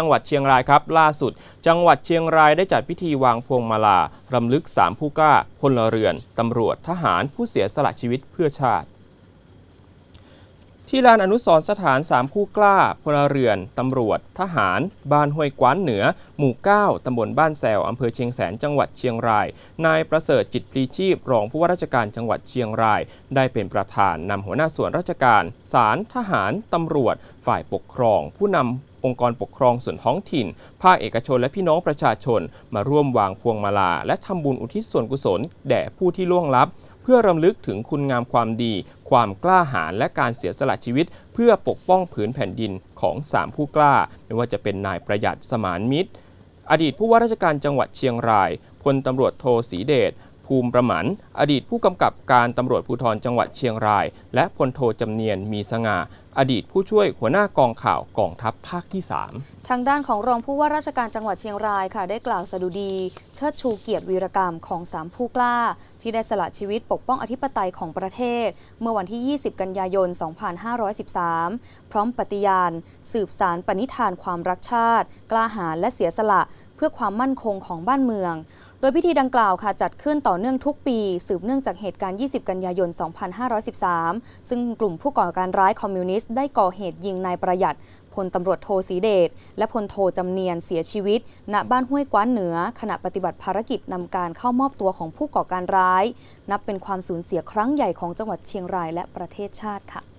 จังหวัดเชียงรายครับล่าสุด จังหวัดเชียงรายได้จัดพิธีวางพวงมาลารำลึก 3 ผู้กล้าพลเรือน ตำรวจทหารผู้เสียสละชีวิตเพื่อชาติ ที่ลานอนุสรสถาน 3 ผู้กล้าพลเรือน ตำรวจ ทหาร บ้านห้วยกว้านเหนือ หมู่ 9 ตำบลบ้านแซวอำเภอเชียงแสนจังหวัดเชียงราย นายประเสริฐจิตปรีชีพ รองผู้ว่าราชการจังหวัดเชียงราย ได้เป็นประธานนำหัวหน้าส่วนราชการ ศาลทหารตำรวจ ฝ่ายปกครอง ผู้นำ องค์กรปกครองส่วนท้องถิ่น ภาคเอกชนและพี่น้องประชาชน มาร่วมวางพวงมาลา และทำบุญอุทิศส่วนกุศล แด่ผู้ที่ล่วงลับ เพื่อรำลึกถึงคุณงามความดี ความกล้าหาญและการเสียสละชีวิต เพื่อปกป้องผืนแผ่นดินของ3ผู้กล้า ไม่ว่าจะเป็นนายประหยัดสมานมิตร อดีตผู้ว่าราชการจังหวัดเชียงรายพลตำรวจโทศรีเดช ภูมิประหมันอดีตผู้กำกับการตำรวจภูธรจังหวัดเชียงราย และพลโทจำเนียนมีสง่าอดีตผู้ช่วยหัวหน้ากองข่าวกองทัพภาคที่ 3 ทางด้านของรองผู้ว่าราชการจังหวัดเชียงรายค่ะ ได้กล่าวสดุดี เชิดชูเกียรติวีรกรรมของสามผู้กล้า ที่ได้สละชีวิตปกป้องอธิปไตยของประเทศ เมื่อวันที่ 20 กันยายน 2513 พร้อมปฏิญาณ สืบสารปณิธานความรักชาติ กล้าหาญและเสียสละ เพื่อความมั่นคงของบ้านเมืองโดยพิธีดังกล่าวค่ะจัดขึ้นต่อเนื่องทุกปี สืบเนื่องจากเหตุการณ์ 20 กันยายน 2513 ซึ่งกลุ่มผู้ก่อการร้ายคอมมิวนิสต์ได้ก่อเหตุยิงนายประหยัดพลตำรวจโทศรีเดชและพลโทจำเนียนเสียชีวิต ณบ้านห้วยกว้านเหนือ ขณะปฏิบัติภารกิจนำการเข้ามอบตัวของผู้ก่อการร้าย นับเป็นความสูญเสียครั้งใหญ่ของจังหวัดเชียงรายและประเทศชาติค่ะ